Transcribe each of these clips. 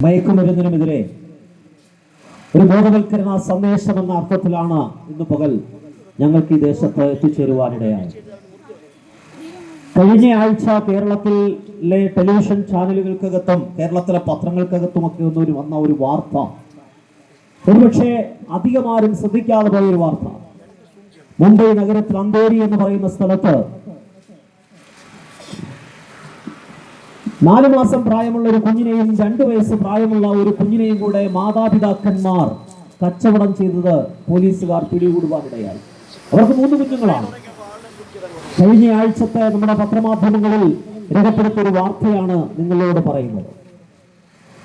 മയക്കുമരുന്നിനുമെതിരെ ഒരു ബോധവൽക്കരണ സന്ദേശം എന്ന അർത്ഥത്തിലാണ് ഇന്ന് പകൽ ഞങ്ങൾക്ക് ഈ ദേശത്ത് എത്തിച്ചേരുവാനിടയായി കഴിഞ്ഞ ആഴ്ച കേരളത്തിലെ ടെലിവിഷൻ ചാനലുകൾക്കകത്തും കേരളത്തിലെ പത്രങ്ങൾക്കകത്തുമൊക്കെ ഒന്നൊരു വന്ന ഒരു വാർത്ത. ഒരുപക്ഷെ അധികമാരും ശ്രദ്ധിക്കാതെ പോയ ഒരു വാർത്ത. മുംബൈ നഗരത്തിൽ അന്തേരി എന്ന് പറയുന്ന സ്ഥലത്ത് നാല് മാസം പ്രായമുള്ള ഒരു കുഞ്ഞിനെയും രണ്ടു വയസ്സ് പ്രായമുള്ള ഒരു കുഞ്ഞിനെയും കൂടെ മാതാപിതാക്കന്മാർ കച്ചവടം ചെയ്തത് പോലീസുകാർ പിടികൂടുവാനിടയായി. അവർക്ക് മൂന്ന് കുഞ്ഞുങ്ങളാണ്. കഴിഞ്ഞ ആഴ്ചത്തെ നമ്മുടെ പത്രമാധ്യമങ്ങളിൽ രേഖപ്പെടുത്തിയ ഒരു വാർത്തയാണ് നിങ്ങളോട് പറയുന്നത്.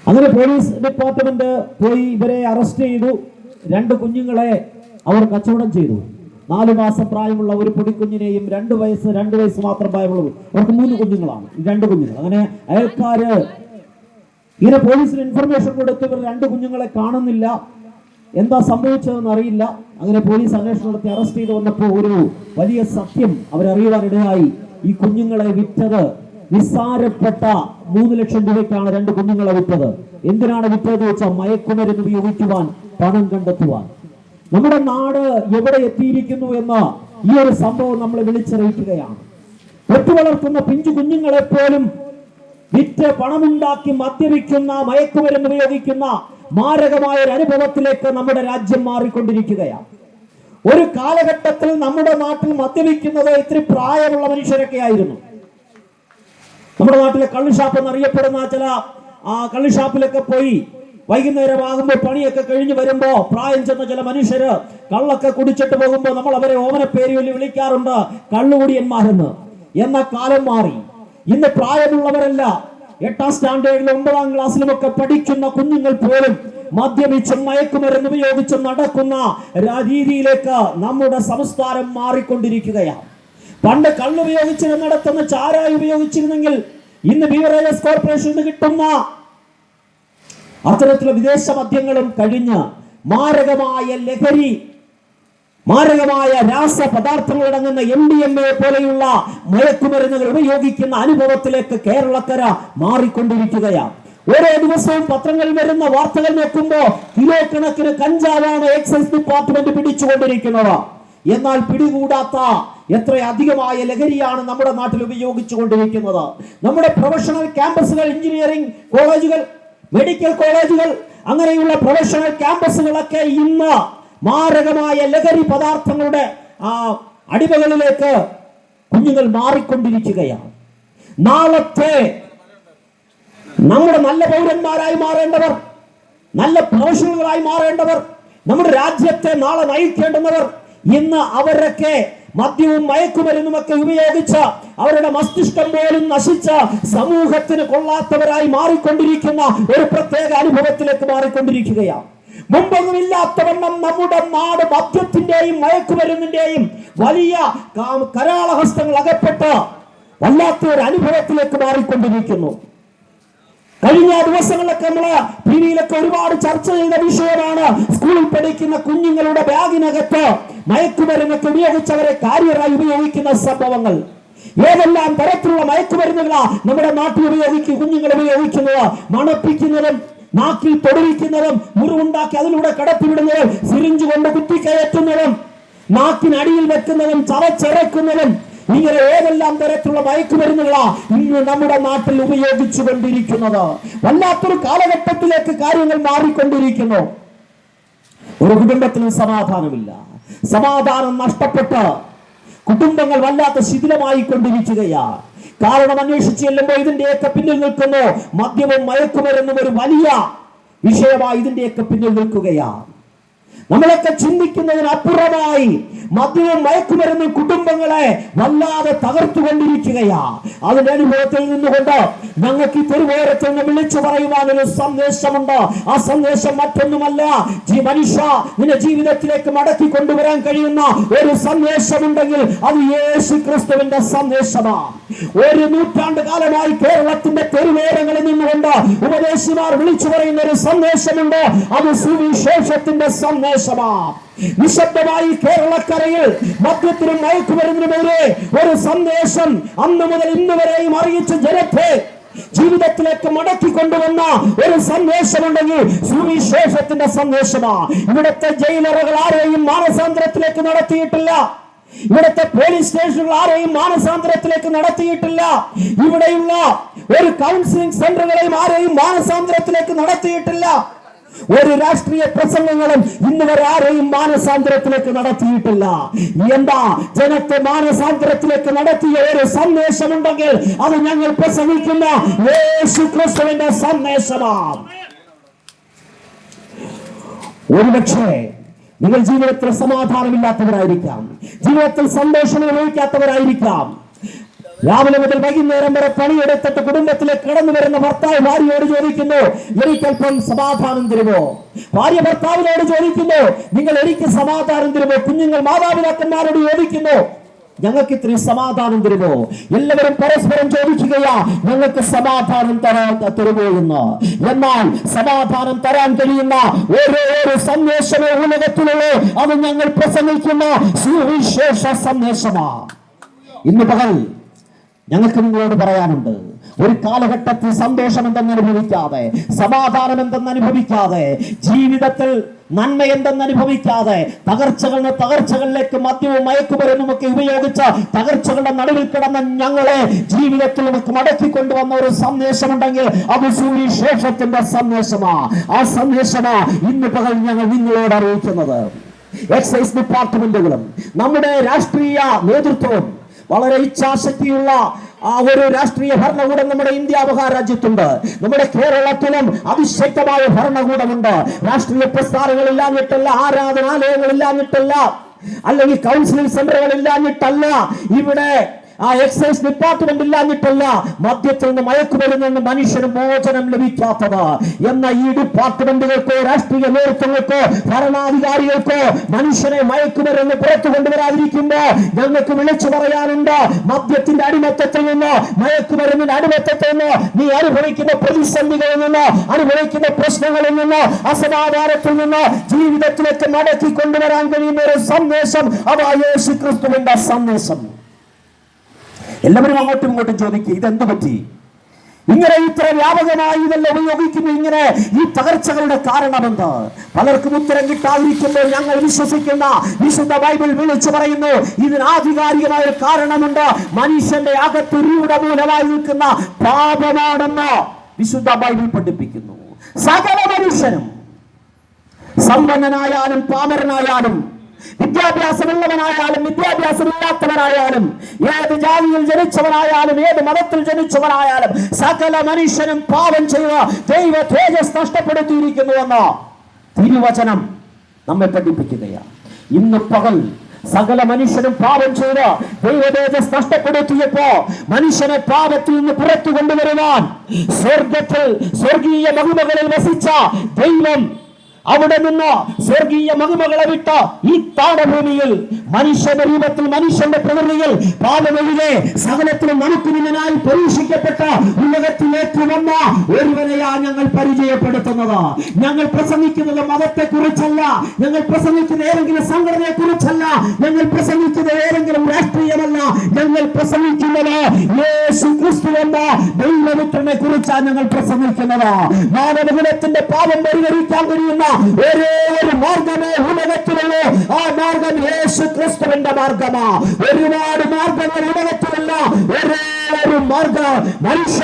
അങ്ങനെ പോലീസ് ഡിപ്പാർട്ട്മെന്റ് പോയി ഇവരെ അറസ്റ്റ് ചെയ്തു. രണ്ട് കുഞ്ഞുങ്ങളെ അവർ കച്ചവടം ചെയ്തു. നാല് മാസം പ്രായമുള്ള ഒരു പൊടിക്കുഞ്ഞിനെയും രണ്ട് വയസ്സ് രണ്ട് വയസ്സ് മാത്രം പ്രായമുള്ളത് അവർക്ക് മൂന്ന് കുഞ്ഞുങ്ങളാണ്. രണ്ട് കുഞ്ഞുങ്ങൾ. അങ്ങനെ അയൽക്കാര് ഇങ്ങനെ പോലീസിന് ഇൻഫർമേഷൻ കൊടുത്ത് ഇവർ രണ്ട് കുഞ്ഞുങ്ങളെ കാണുന്നില്ല. എന്താ സംഭവിച്ചതെന്ന് അറിയില്ല. അങ്ങനെ പോലീസ് അന്വേഷണം നടത്തി. അറസ്റ്റ് ചെയ്ത് വന്നപ്പോൾ ഒരു വലിയ സത്യം അവരറിയുവാനിടയായി ഈ കുഞ്ഞുങ്ങളെ വിറ്റത് നിസ്സാരപ്പെട്ട മൂന്ന് ലക്ഷം രൂപയ്ക്കാണ് രണ്ട് കുഞ്ഞുങ്ങളെ വിറ്റത്. എന്തിനാണ് വിറ്റത് വെച്ചാൽ മയക്കുമരുന്ന് ഉപയോഗിക്കുവാൻ പണം കണ്ടെത്തുവാൻ. നമ്മുടെ നാട് എവിടെ എത്തിയിരിക്കുന്നു എന്ന് ഈ ഒരു സംഭവം നമ്മൾ വിളിച്ചറിയിക്കുകയാണ്. പെട്ടു വളർത്തുന്ന പിഞ്ചു കുഞ്ഞുങ്ങളെ പോലും വിറ്റ് പണമുണ്ടാക്കി മദ്യപിക്കുന്ന മയക്കുമരുന്ന് ഉപയോഗിക്കുന്ന മാരകമായ ഒരു അനുഭവത്തിലേക്ക് നമ്മുടെ രാജ്യം മാറിക്കൊണ്ടിരിക്കുകയാണ്. ഒരു കാലഘട്ടത്തിൽ നമ്മുടെ നാട്ടിൽ മദ്യപിക്കുന്നത് ഇത്തിരി പ്രായമുള്ള മനുഷ്യരൊക്കെ ആയിരുന്നു. നമ്മുടെ നാട്ടിലെ കള്ളുഷാപ്പ് എന്നറിയപ്പെടുന്ന ചില ആ കള്ളുഷാപ്പിലൊക്കെ പോയി വൈകുന്നേരം ആകുമ്പോൾ പണിയൊക്കെ കഴിഞ്ഞ് വരുമ്പോൾ പ്രായം ചെന്ന ചില മനുഷ്യര് കള്ളൊക്കെ കുടിച്ചിട്ട് പോകുമ്പോൾ നമ്മൾ അവരെ ഓമന പേര് ചൊല്ലി വിളിക്കാറുണ്ട് കള്ളുകുടിയന്മാരെന്ന്. എന്ന കാലം മാറി. ഇന്ന് പ്രായമുള്ളവരല്ല. എട്ടാം സ്റ്റാൻഡേർഡിൽ ഒമ്പതാം ക്ലാസ്സിലും ഒക്കെ പഠിക്കുന്ന കുഞ്ഞുങ്ങൾ പോലും മദ്യപിച്ചും മയക്കുമരുന്ന് ഉപയോഗിച്ചും നടക്കുന്ന രീതിയിലേക്ക് നമ്മുടെ സംസ്കാരം മാറിക്കൊണ്ടിരിക്കുകയാണ്. പണ്ട് കള്ളുപയോഗിച്ച് നടത്തുന്ന ചാരായി ഉപയോഗിച്ചിരുന്നെങ്കിൽ ഇന്ന് ബീവറേജസ് കോർപ്പറേഷന് കിട്ടുന്ന അത്തരത്തിലുള്ള വിദേശ മദ്യങ്ങളും കഴിഞ്ഞ് മാരകമായ ലഹരി മാരകമായ രാസപദാർത്ഥങ്ങൾ അടങ്ങുന്ന എം ഡി എം എ പോലെയുള്ള മയക്കുമരുന്നുകൾ ഉപയോഗിക്കുന്ന അനുഭവത്തിലേക്ക് കേരളക്കര മാറിക്കൊണ്ടിരിക്കുകയാണ്. ഓരോ ദിവസവും പത്രങ്ങളിൽ വരുന്ന വാർത്തകൾ നോക്കുമ്പോൾ കിലോ കണക്കിന് കഞ്ചാവാണ് എക്സൈസ് ഡിപ്പാർട്ട്മെന്റ് പിടിച്ചുകൊണ്ടിരിക്കുന്നത്. എന്നാൽ പിടികൂടാത്ത എത്ര അധികമായ ലഹരിയാണ് നമ്മുടെ നാട്ടിൽ ഉപയോഗിച്ചു കൊണ്ടിരിക്കുന്നത് നമ്മുടെ പ്രൊഫഷണൽ ക്യാമ്പസുകൾ എഞ്ചിനീയറിംഗ് കോളേജുകൾ മെഡിക്കൽ കോളേജുകൾ അങ്ങനെയുള്ള പ്രൊഫഷണൽ ക്യാമ്പസുകളൊക്കെ ഇന്ന് മാരകമായ ലഹരി പദാർത്ഥങ്ങളുടെ ആ അടിമകളിലേക്ക് കുഞ്ഞുങ്ങൾ മാറിക്കൊണ്ടിരിക്കുകയാണ്. നാളത്തെ നമ്മുടെ നല്ല പൗരന്മാരായി മാറേണ്ടവർ നല്ല പ്രൊഫഷണലുകളായി മാറേണ്ടവർ നമ്മുടെ രാജ്യത്തെ നാളെ നയിക്കേണ്ടുന്നവർ ഇന്ന് അവരൊക്കെ മദ്യവും മയക്കുമരുന്നും ഒക്കെ ഉപയോഗിച്ച അവരുടെ മസ്തിഷ്കം പോലും നശിച്ച സമൂഹത്തിന് കൊള്ളാത്തവരായി മാറിക്കൊണ്ടിരിക്കുന്ന ഒരു പ്രത്യേക അനുഭവത്തിലേക്ക് മാറിക്കൊണ്ടിരിക്കുകയാണ്. മുമ്പൊന്നുമില്ലാത്തവണ്ണം നമ്മുടെ നാട് മദ്യത്തിന്റെയും മയക്കുമരുന്നിന്റെയും വലിയ കരാളഹസ്തങ്ങൾ അകപ്പെട്ട് വല്ലാത്ത ഒരു അനുഭവത്തിലേക്ക് മാറിക്കൊണ്ടിരിക്കുന്നു. കഴിഞ്ഞ ദിവസങ്ങളിലൊക്കെ നമ്മൾ ടി വിയിലൊക്കെ ഒരുപാട് ചർച്ച ചെയ്ത വിഷയമാണ്. സ്കൂളിൽ പഠിക്കുന്ന കുഞ്ഞുങ്ങളുടെ ബാഗിനകത്ത് മയക്കുമരുന്നൊക്കെ ഉപയോഗിച്ചവരെ കാര്യറായി ഉപയോഗിക്കുന്ന സംഭവങ്ങൾ. ഏതെല്ലാം തരത്തിലുള്ള മയക്കുമരുന്നുകളാ നമ്മുടെ നാട്ടിൽ ഉപയോഗിക്കും കുഞ്ഞുങ്ങൾ ഉപയോഗിക്കുന്നത്? മണപ്പിക്കുന്നതും നാക്കിൽ തൊടുവിക്കുന്നതും മുറിവുണ്ടാക്കി അതിലൂടെ കടത്തിവിടുന്നതും സിറിഞ്ച് കൊണ്ട് കുത്തിക്കയറ്റുന്നതും നാക്കിനടിയിൽ വെക്കുന്നതും ചവച്ചിറക്കുന്നതും ഇങ്ങനെ ഏതെല്ലാം തരത്തിലുള്ള മയക്കുമരുന്നുകളാ ഇന്ന് നമ്മുടെ നാട്ടിൽ ഉപയോഗിച്ചു കൊണ്ടിരിക്കുന്നത് വല്ലാത്തൊരു കാലഘട്ടത്തിലേക്ക് കാര്യങ്ങൾ മാറിക്കൊണ്ടിരിക്കുന്നു. ഒരു കുടുംബത്തിനും സമാധാനമില്ല. സമാധാനം നഷ്ടപ്പെട്ട് കുടുംബങ്ങൾ വല്ലാത്ത ശിഥിലമായി കൊണ്ടിരിക്കുകയാണ് കാരണം അന്വേഷിച്ച് ചെല്ലുമ്പോൾ ഇതിന്റെയൊക്കെ പിന്നിൽ നിൽക്കുന്നു. മദ്യവും മയക്കുമരുന്നും ഒരു വലിയ വിഷയമായി ഇതിന്റെയൊക്കെ പിന്നിൽ നിൽക്കുകയാ. നമ്മളൊക്കെ ചിന്തിക്കുന്നതിനപ്പുറമായി മദ്യവും മയക്കുമരുന്നും കുടുംബങ്ങളെ വല്ലാതെ തകർത്തുകൊണ്ടിരിക്കുകയാ. അതിന്റെ അനുഭവത്തിൽ നിന്നുകൊണ്ട് ഞങ്ങൾക്ക് ഈ തെരുവേരത്തിൽ നിന്ന് വിളിച്ചു പറയുവാനൊരു സന്ദേശമുണ്ട്. ആ സന്ദേശം മറ്റൊന്നുമല്ല. ജീ മനുഷ്യ നിന്റെ ജീവിതത്തിലേക്ക് മടക്കി കൊണ്ടുവരാൻ കഴിയുന്ന ഒരു സന്ദേശമുണ്ടെങ്കിൽ അത് യേശു ക്രിസ്തുവിന്റെ സന്ദേശമാണ് ഒരു നൂറ്റാണ്ട് കാലമായി കേരളത്തിന്റെ തെരുവേരങ്ങളിൽ നിന്നുകൊണ്ട് ഉപദേശിമാർ വിളിച്ചു പറയുന്ന ഒരു സന്ദേശമുണ്ട്. അത് സുവിശേഷത്തിന്റെ സന്ദേശമാണ് നിശബ്ദമായി കേരളക്കരയിൽ മദ്യത്തിനും മയക്കുമരുന്നിനുമെതിരെ ഒരു സന്ദേശം അന്ന് മുതൽ ഇന്ന് വരെയും അറിയിച്ച ജനത്തെ ജീവിതത്തിലേക്ക് മടക്കി കൊണ്ടുവന്ന ഒരു സന്ദേശമുണ്ടെങ്കിൽ സുവിശേഷത്തിന്റെ സന്ദേശമാ. ഇവിടുത്തെ ജയിലറുകൾ ആരെയും മാനസാന്തരത്തിലേക്ക് നടത്തിയിട്ടില്ല. ഇവിടുത്തെ പോലീസ് സ്റ്റേഷനുകൾ ആരെയും മാനസാന്തരത്തിലേക്ക് നടത്തിയിട്ടില്ല. ഇവിടെയുള്ള ഒരു കൗൺസിലിംഗ് സെന്ററുകളെയും ആരെയും മാനസാന്തരത്തിലേക്ക് നടത്തിയിട്ടില്ല. ഒരു രാഷ്ട്രീയ പ്രസംഗങ്ങളും ഇന്ന് വരെ ആരെയും മാനസാന്തരത്തിലേക്ക് നടത്തിയിട്ടില്ല. എന്താ? ജനത്തെ മാനസാന്തരത്തിലേക്ക് നടത്തിയ ഒരു സന്ദേശമുണ്ടെങ്കിൽ അത് ഞങ്ങൾ പ്രസംഗിക്കുന്ന യേശു ക്രിസ്തുവിന്റെ സന്ദേശമാണ്. ഒരുപക്ഷേ നിങ്ങൾ ജീവിതത്തിൽ സമാധാനമില്ലാത്തവരായിരിക്കാം. ജീവിതത്തിൽ സന്തോഷം അനുഭവിക്കാത്തവരായിരിക്കാം. രാവിലെ മുതൽ വൈകുന്നേരം വരെ പണിയെടുത്തിട്ട് കുടുംബത്തിലെ കടന്നു വരുന്ന ഭർത്താവ് ഭാര്യയോട് ചോദിക്കുന്നു ഒരിക്കൽപ്പം സമാധാനം തരുമോ? ഭാര്യ ഭർത്താവിനോട് ചോദിക്കുന്നു നിങ്ങൾ എനിക്ക് സമാധാനം തരുമോ? കുഞ്ഞുങ്ങൾ മാതാപിതാക്കന്മാരോട് ചോദിക്കുന്നു ഞങ്ങൾക്ക് ഇത്രയും സമാധാനം തരുമോ? എല്ലാവരും പരസ്പരം ചോദിക്കുകയാ ഞങ്ങൾക്ക് സമാധാനം തരാൻ തരുമോ എന്ന്. എന്നാൽ സമാധാനം തരാൻ കഴിയുന്ന ഓരോ ഓരോ സന്ദേശമേ ഉലകത്തിലുള്ളൂ. അത് ഞങ്ങൾ പ്രസംഗിക്കുന്ന സുവിശേഷ സന്ദേശമാണ് ഇന്ന് പകൽ ഞങ്ങൾക്ക് നിങ്ങളോട് പറയാനുണ്ട് ഒരു കാലഘട്ടത്തിൽ സന്തോഷം എന്തെന്ന് അനുഭവിക്കാതെ സമാധാനം എന്തെന്ന് അനുഭവിക്കാതെ ജീവിതത്തിൽ നന്മ എന്തെന്ന് അനുഭവിക്കാതെ തകർച്ചകളിന് തകർച്ചകളിലേക്ക് മദ്യവും മയക്കുമരുന്നും ഒക്കെ ഉപയോഗിച്ച തകർച്ചകളുടെ നടുവിൽ കിടന്ന ഞങ്ങളെ ജീവിതത്തിൽ നമുക്ക് മടക്കി കൊണ്ടുവന്ന ഒരു സന്ദേശമുണ്ടെങ്കിൽ അത് സുവിശേഷത്തിന്റെ സന്ദേശമാ. ആ സന്ദേശമാ ഇന്ന് പകൽ ഞങ്ങൾ നിങ്ങളോട് അറിയിക്കുന്നത്. എക്സൈസ് ഡിപ്പാർട്ട്മെന്റുകളും നമ്മുടെ രാഷ്ട്രീയ നേതൃത്വവും വളരെ ഇച്ഛാശക്തിയുള്ള ആ ഒരു രാഷ്ട്രീയ ഭരണകൂടം നമ്മുടെ ഇന്ത്യ മഹാരാജ്യത്തുണ്ട്. നമ്മുടെ കേരളത്തിലും അതിശക്തമായ ഭരണകൂടമുണ്ട്. രാഷ്ട്രീയ പ്രസ്ഥാനങ്ങളില്ലാഞ്ഞിട്ടല്ല ആരാധനാലയങ്ങളില്ലാഞ്ഞിട്ടല്ല അല്ലെങ്കിൽ കൗൺസിലിംഗ് സെന്ററുകൾ ഇല്ലാഞ്ഞിട്ടല്ല ഇവിടെ ആ എക്സൈസ് ഡിപ്പാർട്ട്മെന്റ് ഇല്ലാഞ്ഞിട്ടല്ല മദ്യത്തിൽ നിന്ന് മയക്കുമരുന്നിൽ നിന്ന് മനുഷ്യന് മോചനം ലഭിക്കാത്തത്. എന്ന ഈ ഡിപ്പാർട്ട്മെന്റുകൾക്കോ രാഷ്ട്രീയ നേതൃത്വങ്ങൾക്കോ ഭരണാധികാരികൾക്കോ മനുഷ്യനെ മയക്കുമരുന്ന് പുറത്തു കൊണ്ടുവരാതിരിക്കുമ്പോ ഞങ്ങൾക്ക് വിളിച്ചു പറയാനുണ്ട്? മദ്യത്തിന്റെ അടിമത്തത്തിൽ നിന്നോ മയക്കുമരുന്നിന്റെ അടിമത്തത്തിൽ നിന്നോ നീ അനുഭവിക്കുന്ന പ്രതിസന്ധികളിൽ നിന്നോ അനുഭവിക്കുന്ന പ്രശ്നങ്ങളിൽ നിന്നോ അസമാധാനത്തിൽ നിന്നോ ജീവിതത്തിലേക്ക് മടക്കി കൊണ്ടുവരാൻ കഴിയുന്ന ഒരു സന്ദേശം അതാ യേശു ക്രിസ്തുവിന്റെ സന്ദേശം. എല്ലാവരും അങ്ങോട്ടും ഇങ്ങോട്ടും ചോദിക്കുക ഇതെന്ത് പറ്റി? ഇങ്ങനെ ഇത്ര വ്യാപകമായി ഇതെല്ലാം ഉപയോഗിക്കുന്നു ഇങ്ങനെ ഈ തകർച്ചകളുടെ കാരണമെന്ത് പലർക്കും ഉത്തരം കിട്ടാതിരിക്കുമ്പോൾ ഞങ്ങൾ വിശ്വസിക്കുന്ന വിശുദ്ധ ബൈബിൾ വിളിച്ചു പറയുന്നു ഇതിന് ആധികാരികമായ ഒരു കാരണമുണ്ട്. മനുഷ്യന്റെ അകത്തുരിയുടെ മൂലമായി നിൽക്കുന്ന പാപമാണെന്ന് വിശുദ്ധ ബൈബിൾ പഠിപ്പിക്കുന്നു. സകല മനുഷ്യനും സമ്പന്നനായാലും പാമരനായാലും വിദ്യാഭ്യാസമുള്ളവനായാലും വിദ്യാഭ്യാസമില്ലാത്തവനായാലും ഏത് ജാതിയിൽ ജനിച്ചവനായാലും ഏത് മതത്തിൽ ജനിച്ചവനായാലും സകല മനുഷ്യനും പാപം ചെയ്യുക ദൈവ തേജസ് നഷ്ടപ്പെടുത്തിയിരിക്കുന്നുവെന്ന് തിരുവചനം നമ്മെ പഠിപ്പിക്കുകയാണ്. ഇന്ന് പകൽ സകല മനുഷ്യനും പാപം ചെയ്ത് ദൈവതേജസ് നഷ്ടപ്പെടുത്തിയപ്പോ മനുഷ്യനെ പാപത്തിൽ നിന്ന് പുറത്തു കൊണ്ടുവരുവാൻ സ്വർഗത്തിൽ സ്വർഗീയ ബഹുമകളിൽ വസിച്ച ദൈവം അവിടെ നിന്ന് സ്വർഗീയ മകുമകളെ വിട്ട ഈ താടഭൂമിയിൽ മനുഷ്യന്റെ രൂപത്തിൽ മനുഷ്യന്റെ പ്രകൃതിയിൽ പാലമൊഴികെ സകലത്തിലും നമുക്ക് നിന്നായി പരീക്ഷിക്കപ്പെട്ട ഉലകത്തിലേക്ക് വന്ന ഒരുവനെയാ ഞങ്ങൾ പരിചയപ്പെടുത്തുന്നത്. ഞങ്ങൾ പ്രസംഗിക്കുന്നത് മതത്തെ കുറിച്ചല്ല ഞങ്ങൾ പ്രസംഗിക്കുന്ന ഏതെങ്കിലും സംഘടനയെ കുറിച്ചല്ല ഞങ്ങൾ പ്രസംഗിക്കുന്നത് ഏതെങ്കിലും രാഷ്ട്രീയമല്ല. ഞങ്ങൾ പ്രസംഗിക്കുന്നത് യേശു ക്രിസ്തു എന്ന ദൈവപുത്രനെ കുറിച്ചാണ് ഞങ്ങൾ പ്രസംഗിക്കുന്നത്. മാനവകുലത്തിന്റെ പാപം പരിഹരിക്കാൻ കഴിയുന്ന ഒരേ ഒരു മാർഗമേ ഉലകത്തിലുള്ളൂ ആ മാർഗം യേശു ക്രിസ്തുവിന്റെ മാർഗമാ. ഒരുപാട് മാർഗങ്ങൾ ഉലകത്തിലല്ല ഒരേ ഒരു മാർഗം. മനുഷ്യ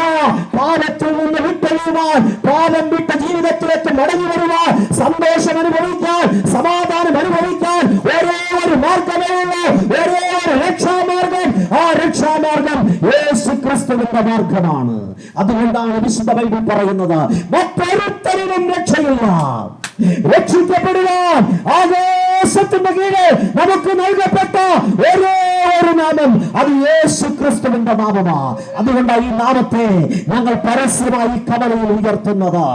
പാപത്തിൽ നിന്ന് വിട്ടൊഴിയുവാൻ പാപം വിട്ട ജീവിതത്തിലേക്ക് മടങ്ങി വരുവാൻ സന്തോഷം അനുഭവിക്കാൻ സമാധാനം അനുഭവിക്കാൻ ഒരേ ഒരു മാർഗമേ ഉള്ളൂ. ഒരേ ഒരു രക്ഷാമാർഗം. ആ രക്ഷാമാർഗം യേശു ക്രിസ്തുവിന്റെ മാർഗമാണ്. അതുകൊണ്ടാണ് വിശുദ്ധ ബൈബിൾ പറയുന്നത് മറ്റൊരുത്തരിലും രക്ഷയില്ല. രക്ഷിക്കപ്പെടുവാൻ ആകാശത്തിന്റെ കീഴിൽ നമുക്ക് നൽകപ്പെട്ട ഓരോ ഒരു നാമം. അത് യേശു ക്രിസ്തുവിന്റെ നാമമാ. അതുകൊണ്ടാണ് ഈ നാമത്തെ ഞങ്ങൾ പരസ്യമായി കവലയിൽ ഉയർത്തുന്നത്.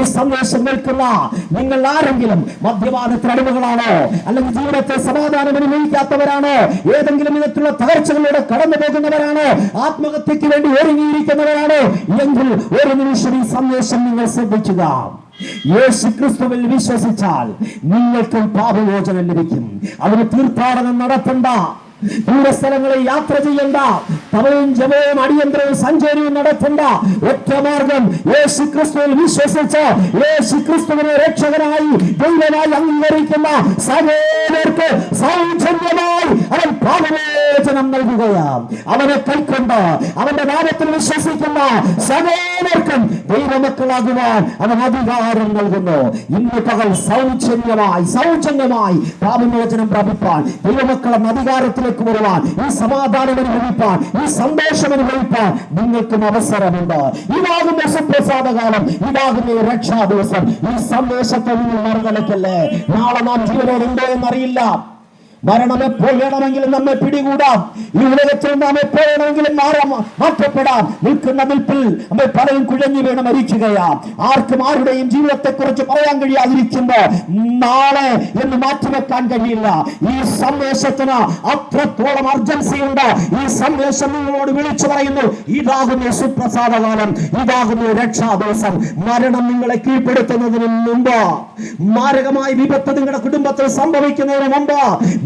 ഈ സന്ദേശം നിൽക്കുന്ന നിങ്ങൾ ആരെങ്കിലും മദ്യപാനത്തിന് അടിമകളാണോ? അല്ലെങ്കിൽ ജീവിതത്തെ സമാധാനം അനുഭവിക്കാത്തവരാണോ? ഏതെങ്കിലും വിധത്തിലുള്ള തകർച്ചകളിലൂടെ കടന്നു പോകുന്നവരാണോ? ആത്മഹത്യക്ക് വേണ്ടി ഒരുങ്ങിയിരിക്കുന്നവരാണോ? എങ്കിൽ ഒരു നിമിഷം ഈ സന്ദേശം നിങ്ങൾ ശ്രദ്ധിക്കുക യേശു ക്രിസ്തുവിൽ വിശ്വസിച്ചാൽ നിങ്ങൾക്കും പാപമോചനം ലഭിക്കും. അതിന് തീർത്ഥാടനം നടത്തണ്ട ദൂരസ്ഥലങ്ങളിൽ യാത്ര ചെയ്യണ്ട തവയും ജപവും അടിയന്തരവും സഞ്ചാരവും നടത്തേണ്ട ഒറ്റ മാർഗം യേശു ക്രിസ്തുവിൽ വിശ്വസിച്ച് യേശു ക്രിസ്തുവിനെ രക്ഷകനായി ദൈവമായി അംഗീകരിക്കുന്ന സകലർക്ക് സൗജന്യമായി അവൻ പാപമോചനം നൽകുകയാണ് അവനെ കൈക്കൊണ്ട് അവന്റെ നാമത്തിൽ വിശ്വസിക്കുന്ന സകലർക്കും ദൈവമക്കളാകുവാൻ അവൻ അധികാരം നൽകുന്നു ഇന്ന് പകൽ സൗജന്യമായി സൗജന്യമായി പാപമോചനം പ്രാപിപ്പാൻ. ദൈവമക്കളെ അധികാരത്തിലേക്ക് വരുവാൻ ഈ സമാധാനം അനുഭവിപ്പാൻ ഈ സന്തോഷം അനുഭവിപ്പാൻ നിങ്ങൾക്കും അവസരമുണ്ട്. ഇതാകുന്ന സുപ്രസാദകാലം ഇതാകുന്ന രക്ഷാ ദിവസം ഈ സന്ദേശത്തെ നിങ്ങൾ മറുതലക്കല്ലേ നാളെ നാം ജീവനോടുണ്ടോ എന്നറിയില്ല. മരണം എപ്പോൾ വേണമെങ്കിലും നമ്മെ പിടികൂടാം. ഈ ഉലകത്തിൽ നാം എപ്പോൾ വേണമെങ്കിലും മാറാം മാറ്റപ്പെടാം. നിൽക്കുന്ന നിൽപ്പിൽ നമ്മൾ പലയും കുഴഞ്ഞു വീണ് മരിക്കുകയാം. ആർക്കും ആരുടെയും ജീവിതത്തെ കുറിച്ച് പറയാൻ കഴിയാതിരിക്കുമ്പോ നാളെ എന്ന് മാറ്റിവെക്കാൻ കഴിയില്ല. ഈ സന്ദേശത്തിന് അത്രത്തോളം അർജൻസി ഉണ്ട്. ഈ സന്ദേശം നിങ്ങളോട് വിളിച്ചു പറയുന്നു ഇതാകുന്നു സുപ്രസാദകാലം ഇതാകുന്നു രക്ഷാ ദിവസം മരണം നിങ്ങളെ കീഴ്പ്പെടുത്തുന്നതിന് മുമ്പ് മാരകമായ വിപത്ത് നിങ്ങളുടെ കുടുംബത്തിൽ സംഭവിക്കുന്നതിന് മുമ്പ്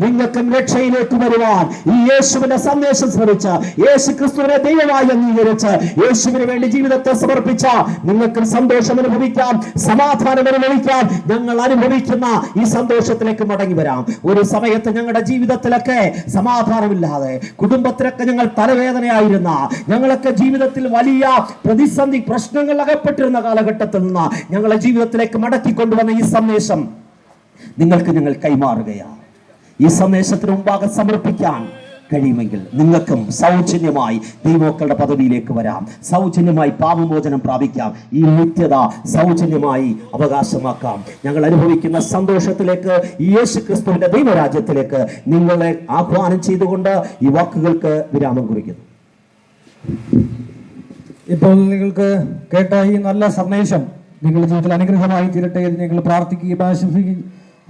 നിങ്ങൾക്കും രക്ഷയിലേക്ക് വരുവാൻ ഈ യേശുവിന്റെ സന്ദേശം ശ്രമിച്ച് യേശു ക്രിസ്തുവിനെ ദൈവമായി അംഗീകരിച്ച് യേശുവിന് വേണ്ടി ജീവിതത്തെ സമർപ്പിച്ച നിങ്ങൾക്ക് സന്തോഷം അനുഭവിക്കാം സമാധാനം അനുഭവിക്കാൻ ഞങ്ങൾ അനുഭവിക്കുന്ന ഈ സന്തോഷത്തിലേക്ക് മടങ്ങി വരാം. ഒരു സമയത്ത് ഞങ്ങളുടെ ജീവിതത്തിലൊക്കെ സമാധാനമില്ലാതെ കുടുംബത്തിലൊക്കെ ഞങ്ങൾ തലവേദനയായിരുന്ന ഞങ്ങളൊക്കെ ജീവിതത്തിൽ വലിയ പ്രതിസന്ധി പ്രശ്നങ്ങൾ അകപ്പെട്ടിരുന്ന കാലഘട്ടത്തിൽ നിന്ന് ഞങ്ങളെ ജീവിതത്തിലേക്ക് മടക്കി കൊണ്ടുവന്ന ഈ സന്ദേശം നിങ്ങൾക്ക് നിങ്ങൾ കൈമാറുകയാണ്. ഈ സന്ദേശത്തിന് മുമ്പാകെ സമർപ്പിക്കാൻ കഴിയുമെങ്കിൽ നിങ്ങൾക്കും സൗജന്യമായി ദൈവമക്കളുടെ പദവിയിലേക്ക് വരാം. സൗജന്യമായി പാപമോചനം പ്രാപിക്കാം. ഈ നിത്യത സൗജന്യമായി അവകാശമാക്കാം. ഞങ്ങൾ അനുഭവിക്കുന്ന സന്തോഷത്തിലേക്ക് യേശു ക്രിസ്തുവിന്റെ ദൈവരാജ്യത്തിലേക്ക് നിങ്ങളെ ആഹ്വാനം ചെയ്തുകൊണ്ട് ഈ വാക്കുകൾക്ക് വിരാമം കുറിക്കുന്നു. ഇപ്പോൾ നിങ്ങൾക്ക് കേട്ട ഈ നല്ല സന്ദേശം നിങ്ങളുടെ ജീവിതത്തിൽ അനുഗ്രഹമായി തീരട്ടെ എന്ന് ഞങ്ങൾ പ്രാർത്ഥിക്കുകയും ആശംസിക്കുകയും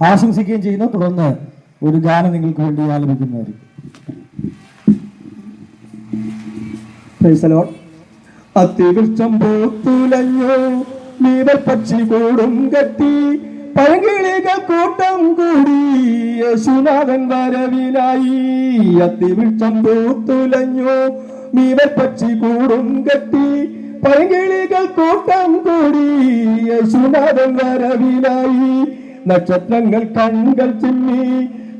ആശംസിക്കുകയും ചെയ്യുന്നു. തുടർന്ന് ഒരു ഗാനം നിങ്ങൾക്ക് വേണ്ടി ആലപിക്കുന്നതായിരിക്കും. നീവൽ പക്ഷി കൂടും കെട്ടി കൂടി യേശുനാഥൻ വരവിലായി. അത്തിവൃക്ഷം പൂത്തുലഞ്ഞു നീവൽ പക്ഷി കൂടും കെട്ടി പഴങ്കിളികൾ കൂട്ടം കൂടി യേശുനാഥൻ വരവിലായി. നക്ഷത്രങ്ങൾ കണ്ണുകൾ ചിമ്മി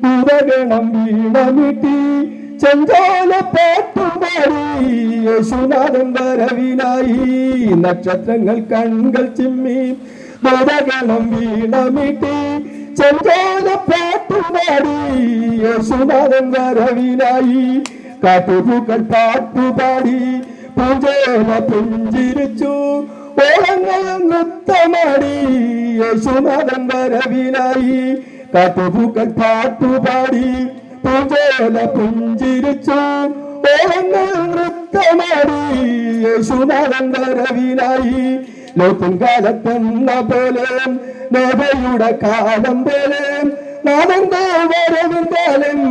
പൂതഗണം വീണമിട്ടി. ചെഞ്ചോല പാട്ടുമാടി യേശുനാഥൻ വരവിനായി നക്ഷത്രങ്ങൾ കൺകൾ ചിമ്മി. പുരഗണം വീണമിട്ടി. ചെഞ്ചോല പാട്ടുമാടി യേശുനാഥൻ വരവിനായി കാട്ടുപൂക്കൾ പാട്ടുപാടി പൂജേല പുഞ്ചിരിച്ചു. ഓളങ്ങൾ നൃത്തമാടി. യേശുനാഥൻ വരവിനായി കാട്ടുപൂക്കൾ പാട്ടുപാടി പൂജോല പുഞ്ചിരിച്ചു ഓളങ്ങൾ നൃത്തമാടി. യേശുനാഥൻ ലോകം കാലത്തെന്ന പോലെ നോബയുടെ കാലം പോലെ നാഥന്റെ വരവിന്താലും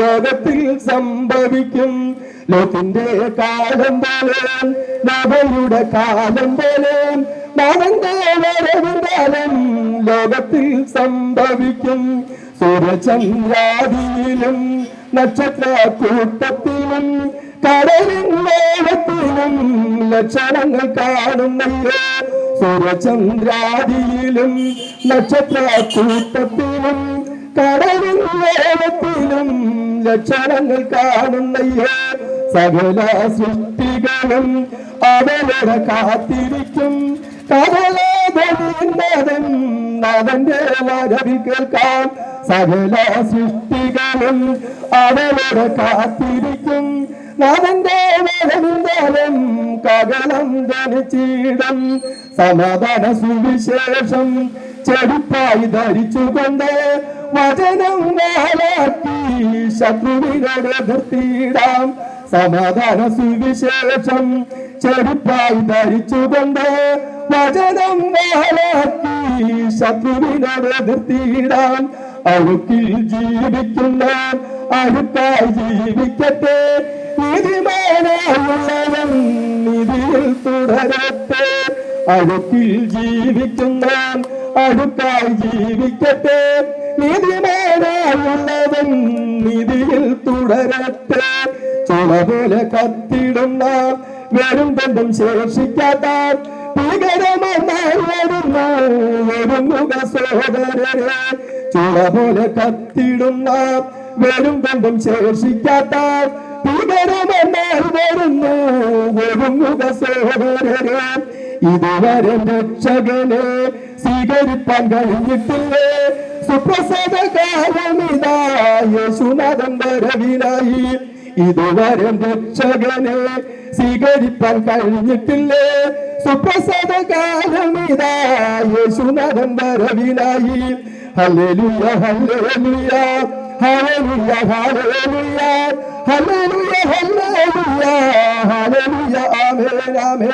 ലോകത്തിൽ സംഭവിക്കും. ലോകത്തിന്റെ കാലം പോലെ നബയുടെ കാലം പോലെ നാഥന്റെ വരവിന്താലും ലോകത്തിൽ സംഭവിക്കും. സൂര്യചന്ദ്രാദിയിലും നക്ഷത്ര കൂട്ടത്തിലും കടലിൻ മേളത്തിലും ലക്ഷണങ്ങൾ കാണുന്നല്ലോ സൂര്യചന്ദ്രാദിയിലും നക്ഷത്ര കൂട്ടത്തിലും കടലിൻ മേളത്തിലും ലക്ഷണങ്ങൾ കാണുന്നയ്യോ സകല സൃഷ്ടികളും അവരുടെ കാത്തിരിക്കും. അവന്റെ വരവി കേൾക്കാം. സകല സൃഷ്ടികളും അവരുടെ കാത്തിരിക്കും. നാഥന്റെ വരവിന്താലും കകലം ധനിച്ചിടം സമാധാന സുവിശേഷം ചെടുപ്പായി ധരിച്ചുകൊണ്ട് വചനം വാലാക്കി ശത്രുവിനോട് എതിർത്തിടാം. സമാധാന സുവിശേഷം ചെരുപ്പായി ധരിച്ചുകൊണ്ട് വചനം വഹലാക്കി ശത്രുവിനോട് എതിർത്തിടാൻ അഴുക്കിൽ ജീവിക്കുന്ന അഴുക്കായി ജീവിക്കട്ടെ. നീതിമാനായുള്ളവൻ നിധിയിൽ തുടരട്ടെ. അഴുക്കിൽ ജീവിക്കുന്ന അഴുക്കായി ജീവിക്കട്ടെ. നീതിമാനായുള്ളവൻ നിധിയിൽ തുടരട്ടെ. ചുള പോലെ കത്തിടുന്ന വെറും ബന്ധം ശേഷിക്കാത്ത ഭീകരമെന്നാൽ കത്തിടുന്ന വെറും ബന്ധം ശേഷിക്കാത്ത ഇതുവരെ രക്ഷകനെ സ്വീകരിപ്പാൻ കഴിഞ്ഞിട്ടില്ലേ? സുപ്രസാദ കാലമിതാ യേശുനാഥൻ വരവിനായി ഇതുവരെ രക്ഷകനെ സ്വീകരിപ്പാൻ കഴിഞ്ഞിട്ടില്ലേ? സുപ്രസാദ കാലമിതാ വരവിനായി ഹല്ലേലൂയ ഹല്ലേലൂയ ഹല്ലേലൂയ ഹല്ലേലൂയ ഹല്ലേലൂയ ഹല്ലേലൂയ ഹല്ലേലൂയ ആമേൻ ആമേൻ.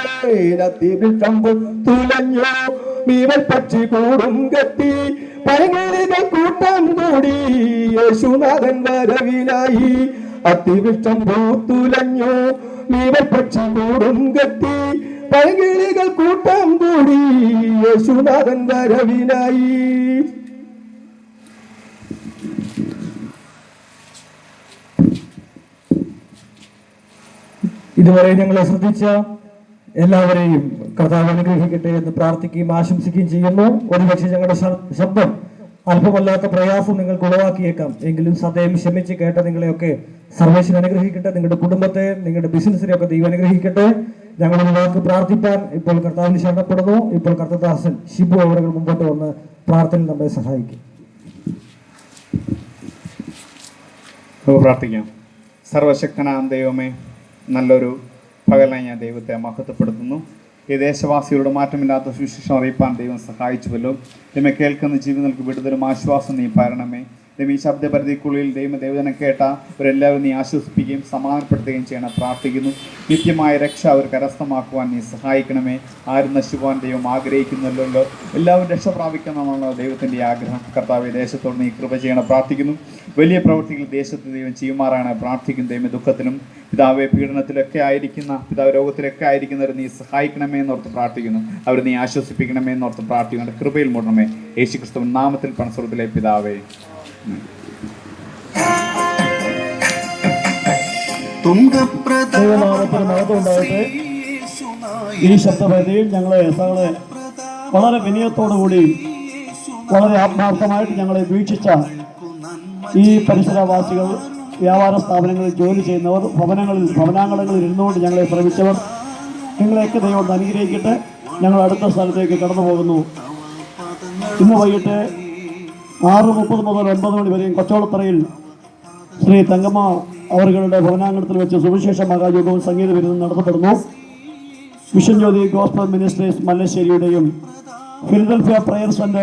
അത്തിവൃക്ഷം തുലഞ്ഞു മീവൽ പക്ഷി കൂടും കത്തി കൂട്ടം കൂടി യേശുനാഥൻ വരവിനായി അത്തിവൃക്ഷം പൂത്തുലഞ്ഞു മീവൽ പക്ഷി കൂടും കത്തി പൈകിളികൾ കൂട്ടം കൂടി. യേശുനാഥൻ വരവിനായി. ഇതുവരെ ഞങ്ങളെ ശ്രദ്ധിച്ച എല്ലാവരെയും കർത്താവ് അനുഗ്രഹിക്കട്ടെ എന്ന് പ്രാർത്ഥിക്കുകയും ആശംസിക്കുകയും ചെയ്യുന്നു. ഒരുപക്ഷെ ഞങ്ങളുടെ ശബ്ദം അല്പമല്ലാത്ത പ്രയാസം നിങ്ങൾക്ക് ഉളവാക്കിയേക്കാം. എങ്കിലും സദയം ക്ഷമിച്ച് കേട്ട നിങ്ങളെയൊക്കെ സർവേശ്വരൻ അനുഗ്രഹിക്കട്ടെ. നിങ്ങളുടെ കുടുംബത്തെ നിങ്ങളുടെ ബിസിനസ്സിനെയൊക്കെ ദൈവം അനുഗ്രഹിക്കട്ടെ. ഞങ്ങളുടെ വാക്ക് പ്രാർത്ഥിക്കാൻ ഇപ്പോൾ കർത്താവിന് ശരണപ്പെടുന്നു. ഇപ്പോൾ കർത്തദാസൻ ഷിബു അവരുകൾ മുമ്പോട്ട് വന്ന് പ്രാർത്ഥന നമ്മെ സഹായിക്കും. നമുക്ക് പ്രാർത്ഥിക്കാം. സർവശക്തനാം ദൈവമേ നല്ലൊരു പകലായി ഞാൻ ദൈവത്തെ മഹത്വപ്പെടുത്തുന്നു. ഈ ദേശവാസികളുടെ മാറ്റമില്ലാത്ത സുശിക്ഷ അറിയിപ്പാൻ ദൈവം സഹായിച്ചുവല്ലോ. എന്നെ കേൾക്കുന്ന ജീവിതങ്ങൾക്ക് വിടുതലും ആശ്വാസം നീ പാരണമേ ദൈവം ഈ ശബ്ദപരിധിക്കുള്ളിൽ ദൈവം ദൈവജനം കേട്ട അവരെല്ലാവരും നീ ആശ്വസിപ്പിക്കുകയും സമാധാനപ്പെടുത്തുകയും ചെയ്യണം പ്രാർത്ഥിക്കുന്നു. നിത്യമായ രക്ഷ അവർ കരസ്ഥമാക്കുവാൻ നീ സഹായിക്കണമേ. ആരും നശിക്കുവാൻ ദൈവം ആഗ്രഹിക്കുന്നില്ലല്ലോ. എല്ലാവരും രക്ഷ പ്രാപിക്കണമെന്നുള്ള ദൈവത്തിന്റെ ആഗ്രഹം കർത്താവ് ദേശത്തോട് നീ കൃപ ചെയ്യണം പ്രാർത്ഥിക്കുന്നു. വലിയ പ്രവൃത്തികൾ ദേശത്ത് ദൈവം ചെയ്യുമാറാണ് പ്രാർത്ഥിക്കും ദൈവം ദുഃഖത്തിലും പിതാവെ പീഡനത്തിലൊക്കെ ആയിരിക്കുന്ന പിതാവ് രോഗത്തിലൊക്കെ ആയിരിക്കുന്നവർ നീ സഹായിക്കണമേ എന്നോർത്ത് പ്രാർത്ഥിക്കുന്നു. അവർ നീ ആശ്വസിപ്പിക്കണമേ എന്നോർത്ത് പ്രാർത്ഥിക്കുന്നു. കൃപയിൽ മൂടണമേ. യേശു ക്രിസ്തു നാമത്തിൽ പണസ്വരത്തിലെ പിതാവേ. ഈ ശബ്ദപരിധിയിൽ ഞങ്ങളെ സകളെ വളരെ വിനയത്തോടുകൂടി വളരെ ആത്മാർത്ഥമായിട്ട് ഞങ്ങളെ വീക്ഷിച്ച ഈ പരിസരവാസികൾ വ്യാപാര സ്ഥാപനങ്ങളിൽ ജോലി ചെയ്യുന്നവർ ഭവനങ്ങളിൽ ഭവനാങ്കണങ്ങളിൽ ഇരുന്നുകൊണ്ട് ഞങ്ങളെ ശ്രമിച്ചവർ നിങ്ങളെയൊക്കെ ദൈവം അനുഗ്രഹിക്കട്ടെ. ഞങ്ങൾ അടുത്ത സ്ഥലത്തേക്ക് കടന്നു പോകുന്നു ഇന്ന് വൈകിട്ട് ആറ് മുപ്പത് മുതൽ ഒൻപത് മണി വരെയും കൊച്ചോളത്തറയിൽ ശ്രീ തങ്കമ്മ അവരുടെ ഭവനാങ്കണത്തിൽ വെച്ച് സുവിശേഷ മഹായോഗവും സംഗീത വിരുദ്ധം നടത്തപ്പെടുന്നു. മിഷൻ ജ്യോതി ഗോസ്ബൽ മിനിസ്ട്രീസ് മല്ലശ്ശേരിയുടെയും ഫിലിഡൽഫിയ പ്രയർ സെന്റർ